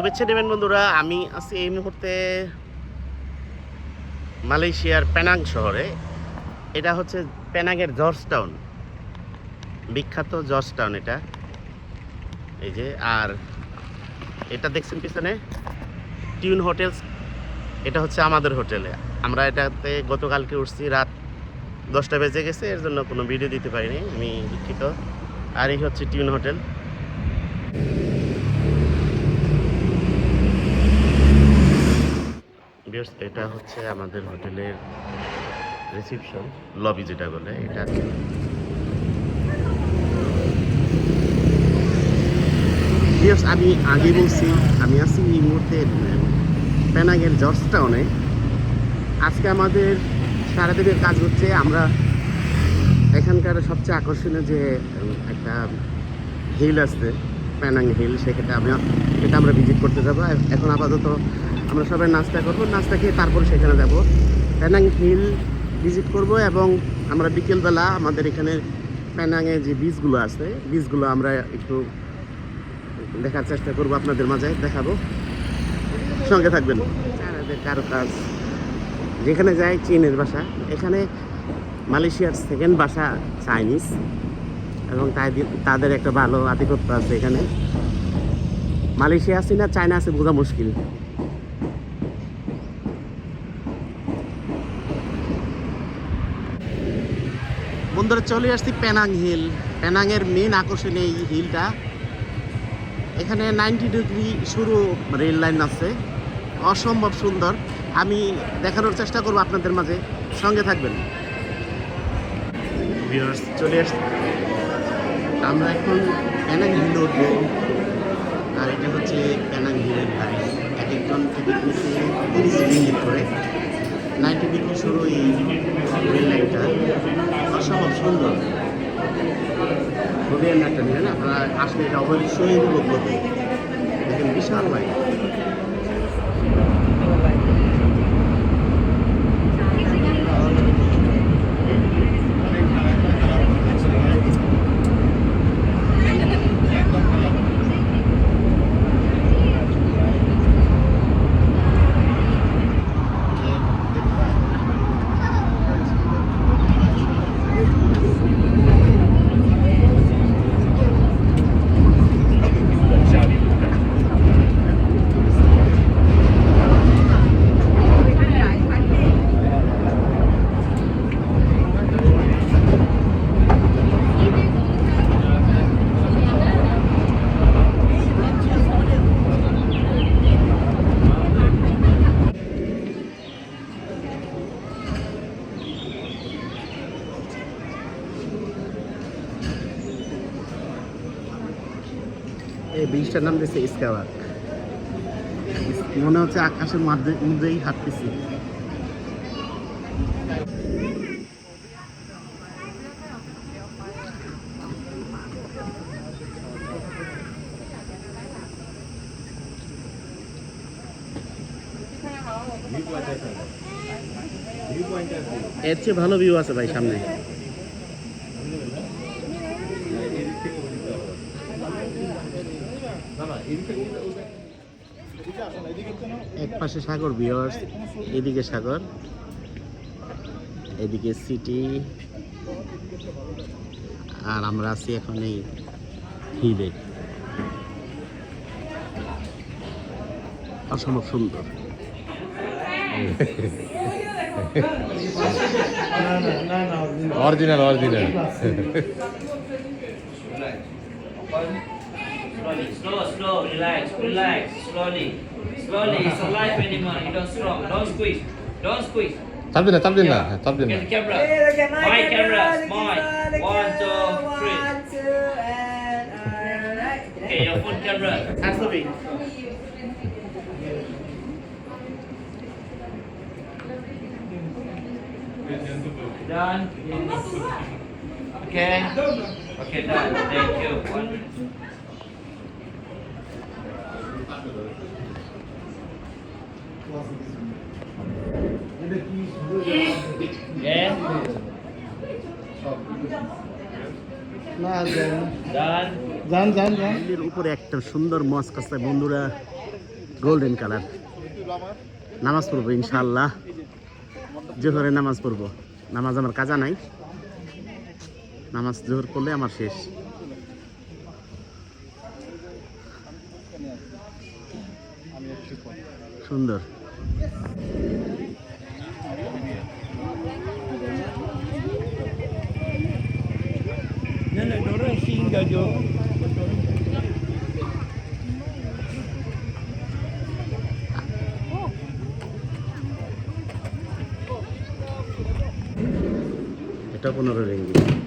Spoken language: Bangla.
শুভেচ্ছা নেবেন বন্ধুরা। আমি আছি এই মুহূর্তে মালয়েশিয়ার প্যানাং শহরে। এটা হচ্ছে পেনাংয়ের জর্জ টাউন বিখ্যাত জর্জ টাউন এটা। এই যে, আর এটা দেখছেন পিছনে? Tune Hotels. এটা হচ্ছে আমাদের হোটেলে। আমরা এটাতে গতকালকে উঠছি, রাত দশটা বেজে গেছে, এর জন্য কোনো ভিডিও দিতে পারিনি, আমি দুঃখিত। আর এই হচ্ছে টিউন হোটেল। Viewers, এটা হচ্ছে আমাদের হোটেলের রিসিপশন লবি যেটা বলে এটা। Viewers, আমি আগে বলছি আমি আছি এই মুহূর্তে পেনাগের জর্জ টাউনে আজকে আমাদের সারাদিনের কাজ হচ্ছে আমরা এখানকার সবচেয়ে আকর্ষণীয় যে একটা হিল আছে প্যানাং হিল সেক্ষেত্রে আমরা এটা আমরা ভিজিট করতে যাব। এখন আপাতত আমরা সবাই নাস্তা করব, নাস্তা খেয়ে তারপর সেখানে যাব। প্যানাং হিল ভিজিট করব এবং আমরা বিকেলবেলা আমাদের এখানে প্যানাংয়ে যে বীজগুলো আছে বীজগুলো আমরা একটু দেখার চেষ্টা করব আপনাদের মাঝে, দেখাবো। সঙ্গে থাকবেন। কারও কাজ। যেখানে যায় চীনের ভাষা। এখানে মালয়েশিয়ার সেকেন্ড ভাষা চাইনিজ এবং তাই- তাদের একটা ভালো আধিপত্য আছে এখানে। মালয়েশিয়া আছে না চায়না আছে বোঝা মুশকিল। বন্ধুরা চলে আসছি প্যানাং হিল। পেনাংয়ের মেন আকর্ষণ এই হিলটা। এখানে নাইনটি ডিগ্রি শুরু রেল লাইন আছে। অসম্ভব সুন্দর। আমি দেখানোর চেষ্টা করব আপনাদের মাঝে। সঙ্গে থাকবেন। চলে আসছি আমরা এখন প্যানাং হিল উঠবো আর এটা হচ্ছে প্যানাং হিলের গাড়ি এক একজন করে নাইনটি ডিগ্রি শুরু এই রেল লাইনটা। অসম্ভব সুন্দর। খুবই একটা নিলেন আপনারা আসলে এটা অবশ্যই উপভোগ করবেন। দেখেন, বিশাল লাইন এই ব্রিজটার নাম দিয়েছে ইস্কাওয়াক মনে হচ্ছে আকাশের মধ্যে মধ্যেই হাঁটতেছি। এর চেয়ে ভালো ভিউ আছে ভাই সামনে। এক পাশে সাগর বিয়ার্স এদিকে সাগর এদিকে সিটি আর আমরা আছি এখন এই হিলে অসম্ভব সুন্দর original original coming. Slow, slow, relax, relax, slowly. Slowly, it's a life animal. You don't strong. Don't squeeze. Don't squeeze. Tap dinner, tap dinner, yeah. tap dinner. Get the camera. My camera, mine. One, two, three. Okay, your phone camera. Hands moving. Done. Okay. Okay, done. Thank you. One. উপরে একটা সুন্দর বন্ধুরা। গোল্ডেন কালার নামাজ পড়ব ইনশাল্লাহ জোহরে নামাজ পড়ব। নামাজ আমার কাজা নাই। নামাজ জোহর করলে আমার শেষ। সুন্দর এটা পনেরো রেঙ্গি